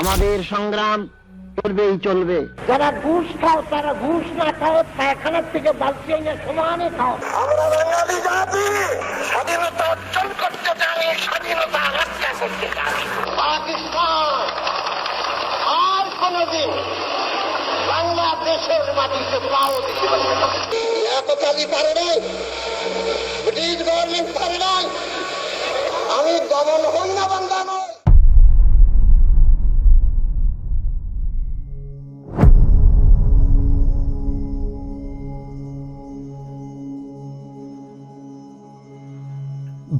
আমাদের সংগ্রাম চলবেই চলবে। যারা ঘুষ খাও তারা ঘুষ না খাও পায়খানার থেকে বালতি এনে সমানে খাও। আমরা বাঙালি জাতি স্বাধীনতা অর্জন করতে জানি স্বাধীনতা রক্ষা করতে জানি পাকিস্তান আর কোনদিন বাংলাদেশের মাটিতে পাও দিতে পারবে না। পারে নাই ব্রিটিশ গভর্নমেন্ট পারে নাই আমি দমন হই না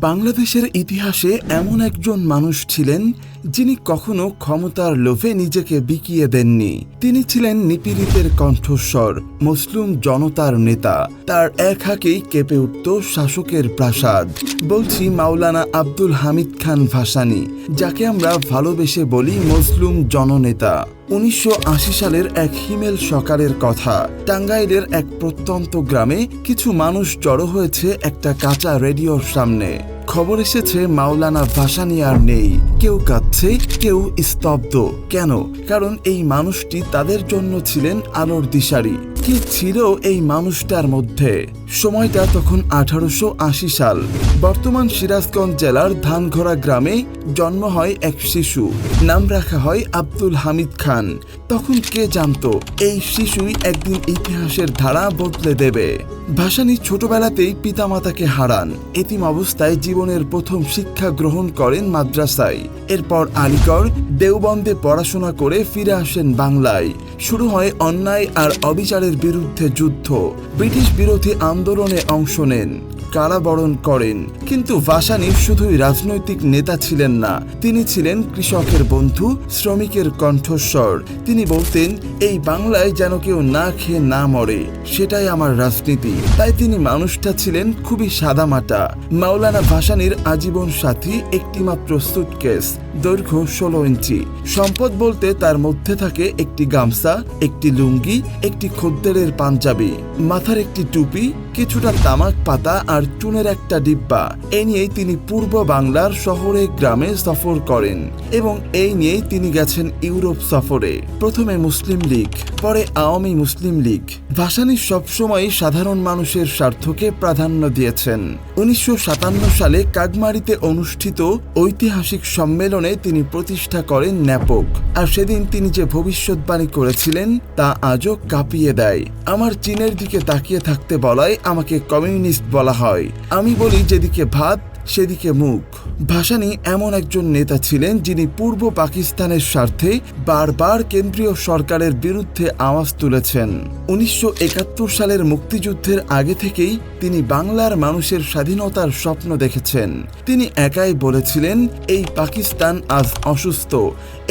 বাংলাদেশের ইতিহাসে এমন একজন মানুষ ছিলেন যিনি কখনো ক্ষমতার লোভে নিজেকে বিকিয়ে দেননি। তিনি ছিলেন নিপীড়িতের কণ্ঠস্বর, মুসলিম জনতার নেতা। তার এক হাকেই কেঁপে উঠত শাসকের প্রাসাদ। বলছি মাওলানা আব্দুল হামিদ খান ভাসানী, যাকে আমরা ভালোবেসে বলি মজলুম জননেতা। উনিশশো আশি সালের এক হিমেল সকালের কথা। টাঙ্গাইলের এক প্রত্যন্ত গ্রামে কিছু মানুষ জড়ো হয়েছে একটা কাঁচা রেডিওর সামনে। খবর এসেছে, মাওলানা ভাসানি আর নেই। কেউ কাঁদছে, কেউ স্তব্ধ। কেন? কারণ এই মানুষটি তাদের জন্য ছিলেন আলোর দিশারি। কি ছিল এই মানুষটার মধ্যে? সময়টা তখন আঠারোশো আশি সাল। বর্তমান সিরাজগঞ্জ জেলার ধানঘোড়া গ্রামে জন্ম হয় এক শিশু। নাম রাখা হয় আব্দুল হামিদ খান। তখন কে জানতো, এই শিশুই একদিন ইতিহাসের ধারা বদলে দেবে। ভাসানী ছোটবেলাতেই পিতামাতাকে হারান। এতিম অবস্থায় জীবনের প্রথম শিক্ষা গ্রহণ করেন মাদ্রাসায়। এরপর আলিগড়, দেওবন্দে পড়াশোনা করে ফিরে আসেন বাংলায়। শুরু হয় অন্যায় আর অবিচারের বিরুদ্ধে যুদ্ধ। ব্রিটিশ বিরোধী আন্দোলনে অংশ নেন। কারাবরণ করেন। কিন্তু ভাসানী শুধুই রাজনৈতিক নেতা ছিলেন না, তিনি ছিলেন কৃষকের বন্ধু, শ্রমিকের কণ্ঠস্বর। তিনি বলতেন, এই বাংলায় যেন কেউ না খেয়ে না মরে, সেটাই আমার রাজনীতি। তাই তিনি মানুষটা ছিলেন খুবই সাদামাটা। মাওলানা ভাসানীর আজীবন সাথী একটিমাত্র সুটকেস দৈর্ঘ্য ষোলো ইঞ্চি। সম্পদ বলতে তার মধ্যে থাকে একটি গামছা, একটি লুঙ্গি, একটি খদ্দেরের পাঞ্জাবি। মাথার একটি টুপি, কিছুটা তামাক পাতা আর চুনের একটা ডিব্বা। এই নিয়েই তিনি পূর্ব বাংলার শহরে গ্রামে সফর করেন এবং এই নিয়েই তিনি গেছেন ইউরোপ সফরে। প্রথমে মুসলিম লীগ, পরে আওয়ামী মুসলিম লীগ। ভাসানী সবসময় সাধারণ মানুষের স্বার্থকে প্রাধান্য দিয়েছেন। উনিশশো সাতান্ন সালে কাকমারিতে অনুষ্ঠিত ঐতিহাসিক সম্মেলনে তিনি প্রতিষ্ঠা করেন ন্যাপক। আর সেদিন তিনি যে ভবিষ্যৎবাণী করেছিলেন, তা আজও কাঁপিয়ে দেয়। আমার চীনের দিকে তাকিয়ে থাকতে বলায় আমাকে কমিউনিস্ট বলা হয়। আমি বলি যেদিকে ভাত, সেদিকে মুখ। ভাসানি এমন একজন নেতা ছিলেন যিনি পূর্ব পাকিস্তানের স্বার্থে বারবার কেন্দ্রীয় সরকারের বিরুদ্ধে আওয়াজ তুলেছেন। উনিশশো একাত্তর সালের মুক্তিযুদ্ধের আগে থেকেই তিনি বাংলার মানুষের স্বাধীনতার স্বপ্ন দেখেছেন। তিনি একাই বলেছিলেন, এই পাকিস্তান আজ অসুস্থ।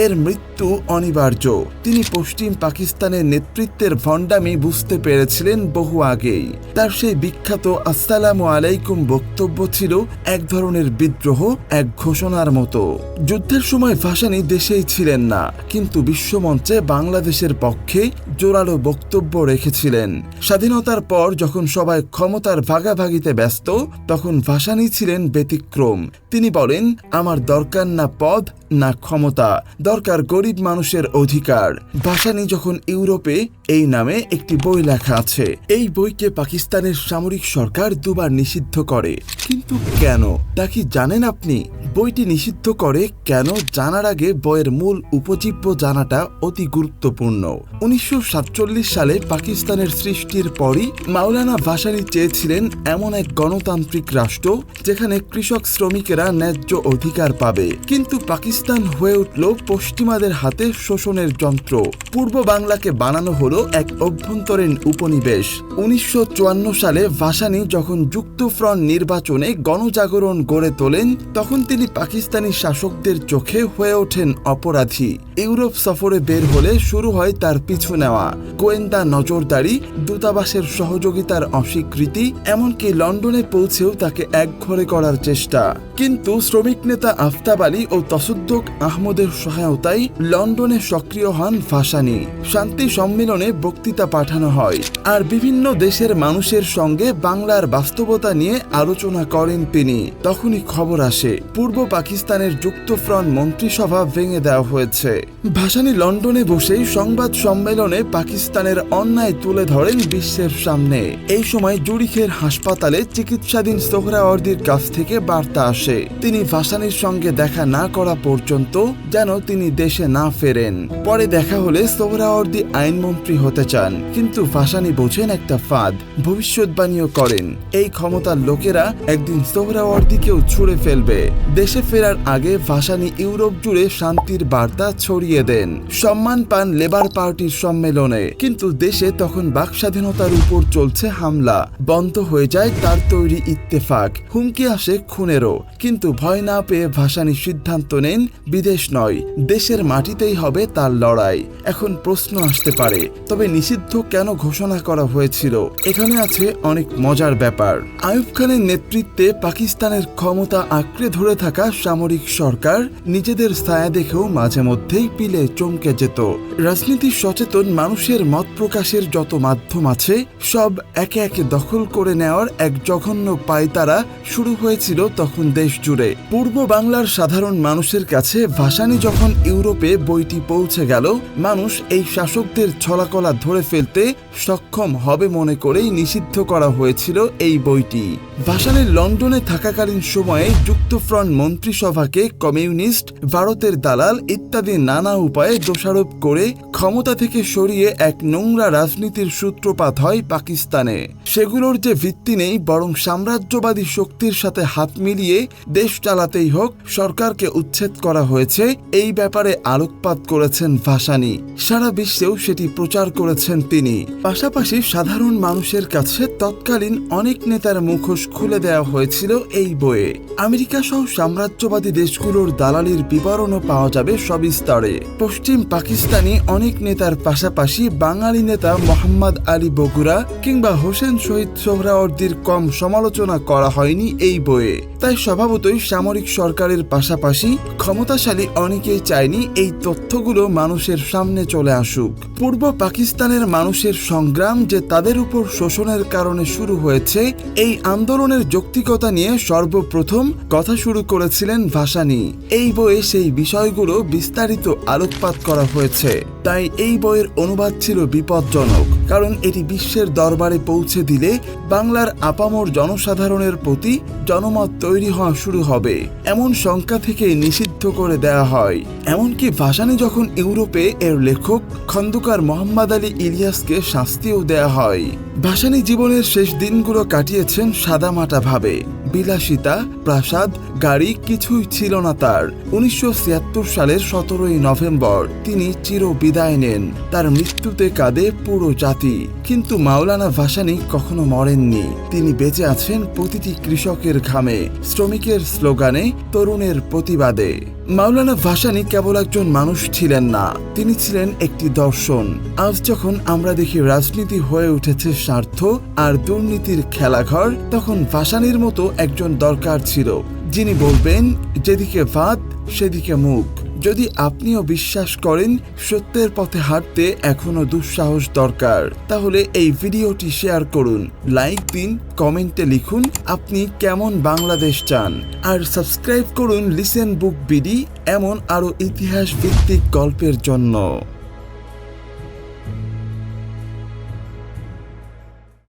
এর মৃত্যু অনিবার্য। তিনি পশ্চিম পাকিস্তানের নেতৃত্বের ভণ্ডামি বুঝতে পেরেছিলেন বহু আগেই। তার সেই বিখ্যাত আসসালামু আলাইকুম বক্তব্য ছিল এক ধরনের বিদ্রোহ, এক ঘোষণার মতো। যুদ্ধের সময় ভাসানী দেশেই ছিলেন না, কিন্তু বিশ্বমঞ্চে বাংলাদেশের পক্ষে জোরালো বক্তব্য রেখেছিলেন। স্বাধীনতার পর যখন সবাই ক্ষমতার ভাগাভাগিতে ব্যস্ত, তখন ভাসানী ছিলেন ব্যতিক্রম। তিনি বলেন, আমার দরকার না পদ, না ক্ষমতা। দরকার গরিব মানুষের অধিকার। ভাসানি যখন ইউরোপে, এই নামে একটি বই লেখা আছে। এই বইকে পাকিস্তানের সামরিক সরকার দুবার নিষিদ্ধ করে। কিন্তু কেন? তা কি জানেন আপনি? বইটি নিষিদ্ধ করে কেন জানার আগে বইয়ের মূল উপজীব্য জানাটা অতি গুরুত্বপূর্ণ। উনিশশো সাতচল্লিশ সালে পাকিস্তানের সৃষ্টির পরই মাওলানা ভাসানি চেয়েছিলেন এমন এক গণতান্ত্রিক রাষ্ট্র যেখানে কৃষক শ্রমিকেরা ন্যায্য অধিকার পাবে। কিন্তু পাকিস্তান হয়ে উঠল পশ্চিমাদের হাতে শোষণের যন্ত্র। পূর্ব বাংলাকে বানানো হলো এক অভ্যন্তরীণ উপনিবেশ। উনিশশো চুয়ান্ন সালে ভাসানী যখন যুক্তফ্রন্ট নির্বাচনে গণজাগরণ গড়ে তোলেন, তখন তিনি পাকিস্তানি শাসকদের চোখে হয়ে ওঠেন অপরাধী। ইউরোপ সফরে বের হলে শুরু হয় তার পিছু নেওয়া। গোয়েন্দা নজরদারি, দূতাবাসের সহযোগিতার অস্বীকৃতি, এমনকি লন্ডনে পৌঁছেও তাকে একঘরে করার চেষ্টা। কিন্তু শ্রমিক নেতা আফতাব আলী ও তসদ্দক আহমদের সহায়তায় লন্ডনে সক্রিয় হন ভাসানী। শান্তি সম্মেলনে বক্তৃতা পাঠানো হয়। আর বিভিন্ন দেশের মানুষের সঙ্গে বাংলার বাস্তবতা নিয়ে আলোচনা করেন তিনি। তখনই খবর আসে, পূর্ব পাকিস্তানের যুক্তফ্রন্ট মন্ত্রিসভা ভেঙে দেওয়া হয়েছে। ভাসানি লন্ডনে বসেই সংবাদ সম্মেলনে পাকিস্তানের অন্যায় তুলে ধরেন বিশ্বের সামনে। এই সময় জুরিখের হাসপাতালে চিকিৎসাধীন সোহরাওয়ার্দির কাছ থেকে বার্তা আসে। তিনি ভাসানীর সঙ্গে দেখা না করা পর্যন্ত যেন তিনি দেশে না ফেরেন। পরে দেখা হলে সোহরাওয়ার্দি আইনমন্ত্রী হতে চান। কিন্তু ভাসানী বোঝেন একটা ফাঁদ, ভবিষ্যৎবাণীও করেন। এই ক্ষমতার লোকেরা একদিন সোহরাওয়ার্দিকেও ছুঁড়ে ফেলবে। দেশে ফেরার আগে ভাসানী ইউরোপ জুড়ে শান্তির বার্তা ছড়িয়ে দেন। সম্মান পান লেবার পার্টির সম্মেলনে। কিন্তু দেশে তখন বাক স্বাধীনতার উপর চলছে হামলা। বন্ধ হয়ে যায় তার তৈরি ইত্তেফাক। হুমকি আসে খুনেরও। কিন্তু ভয় না পেয়ে ভাসানী সিদ্ধান্ত নেন, বিদেশ নয়, দেশের মাটিতেই হবে তার লড়াই। এখন প্রশ্ন আসতে পারে, তবে নিষিদ্ধ কেন ঘোষণা করা হয়েছিল? এখানে আছে অনেক মজার ব্যাপার। আইয়ুব খানের নেতৃত্বে পাকিস্তানের ক্ষমতা আঁকড়ে ধরে থাকা সামরিক সরকার নিজেদের ছায়া দেখেও মাঝে মধ্যেই পিলে চমকে যেত। রাজনীতি সচেতন মানুষের মত প্রকাশের যত মাধ্যম আছে, সব একে একে দখল করে নেওয়ার এক জঘন্য পায়তারা শুরু হয়েছিল তখন দেশ জুড়ে। পূর্ব বাংলার সাধারণ মানুষের কাছে ভাসানী যখন ইউরোপে বইটি পৌঁছে গেল, মানুষ এই শাসকদের ছলাকলা ধরে ফেলতে সক্ষম হবে মনে করেই নিষিদ্ধ করা হয়েছিল এই বইটি। ভাসানীর লন্ডনে থাকাকালীন সময়ে যুক্তফ্রন্ট মন্ত্রিসভাকে কমিউনিস্ট, ভারতের দালাল ইত্যাদি নানা উপায়ে দোষারোপ করে ক্ষমতা থেকে সরিয়ে এক নোংরা রাজনীতির সূত্রপাত হয় পাকিস্তানে। সেগুলোর যে ভিত্তি নেই, বরং সাম্রাজ্যবাদী শক্তির সাথে হাত মিলিয়ে দেশ চালাতেই হোক, সরকারকে উচ্ছেদ করা হয়েছে, এই ব্যাপারে আলোকপাত করেছেন ভাসানী। সারা বিশ্বেও সেটি প্রচার করেছেন তিনি। পাশাপাশি সাধারণ মানুষের কাছে তৎকালীন অনেক নেতার মুখোশ খুলে দেওয়া হয়েছিল এই বইয়ে। আমেরিকা সহ সাম্রাজ্যবাদী দেশগুলোর দালালির বিবরণও পাওয়া যাবে সবিস্তরে। পশ্চিম পাকিস্তানি অনেক নেতার পাশাপাশি বাঙালি নেতা মোহাম্মদ আলী বগুড়া কিংবা হোসেন শহীদ সোহরাওয়ার্দির কম সমালোচনা করা হয়নি এই বইয়ে। তাই স্বভাবতই সামরিক সরকারের পাশাপাশি ক্ষমতাশালী অনেকেই চায়নি এই তথ্যগুলো মানুষের সামনে চলে আসুক। পূর্ব পাকিস্তানের মানুষের সংগ্রাম যে তাদের উপর শোষণের কারণে শুরু হয়েছে, এই আন্দোলনের যৌক্তিকতা নিয়ে সর্বপ্রথম কথা শুরু করেছিলেন ভাসানী। এই বইয়ে সেই বিষয়গুলো বিস্তারিত আলোকপাত করা হয়েছে। তাই এই বইয়ের অনুবাদ ছিল বিপজ্জনক। কারণ এটি বিশ্বের দরবারে পৌঁছে দিলে বাংলার আপামর জনসাধারণের প্রতি জনমত তৈরি হওয়া শুরু হবে। এমন শঙ্কা থেকে নিষিদ্ধ করে দেওয়া হয়। এমনকি ভাসানী যখন ইউরোপে এর লেখক খন্দকার মোহাম্মদ আলী ইলিয়াসকে শাস্তিও দেয়া হয়। ভাসানী জীবনের শেষ দিনগুলো কাটিয়েছেন সাদামাটা ভাবে। বিলাসিতা, প্রাসাদ, গাড়ি কিছুই ছিল না তার। উনিশশো ছিয়াত্তর সালের সতেরোই নভেম্বর তিনি চির বিদায় নেন। তার মৃত্যুতে কাঁদে পুরো জাতি। কিন্তু মাওলানা ভাসানী কখনো মরেননি। তিনি বেঁচে আছেন প্রতিটি কৃষকের ঘামে, শ্রমিকের স্লোগানে, তরুণের প্রতিবাদে। মাওলানা ভাসানী কেবল একজন মানুষ ছিলেন না, তিনি ছিলেন একটি দর্শন। আজ যখন আমরা দেখি রাজনীতি হয়ে উঠেছে স্বার্থ আর দুর্নীতির খেলাঘর, তখন ভাসানীর মতো একজন দরকার ছিল, যিনি বলবেন, যেদিকে ভাত সেদিকে মুখ। যদি আপনিও বিশ্বাস করেন সত্যের পথে হাঁটতে এখনও দুঃসাহস দরকার, তাহলে এই ভিডিওটি শেয়ার করুন, লাইক দিন, কমেন্টে লিখুন আপনি কেমন বাংলাদেশ চান। আর সাবস্ক্রাইব করুন লিসেন বুক বিডি, এমন আরও ইতিহাস ভিত্তিক গল্পের জন্য।